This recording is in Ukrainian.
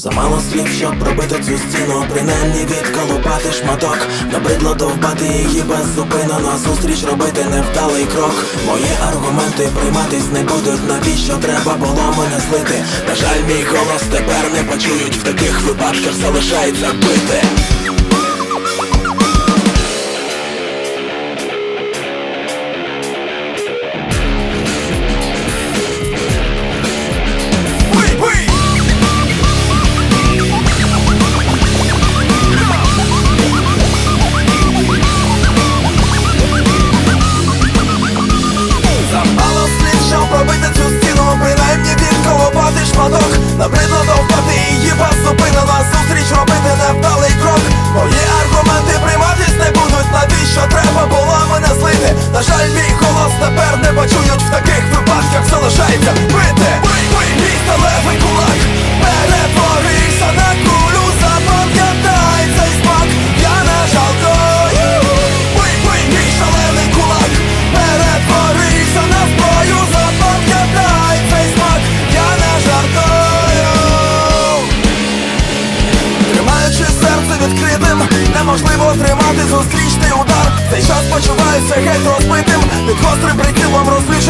Замало слів, щоб пробити цю стіну, принаймні відколупати шматок. Набридло довбати її беззупинено Зустріч робити невдалий крок. Мої аргументи прийматись не будуть. Навіщо треба було мене злити? На жаль, мій голос тепер не почують. В таких випадках залишається бити серце неможливо тримати зустрічний удар. Цей час почуваюся геть розбитим під гострим прицілом розлючених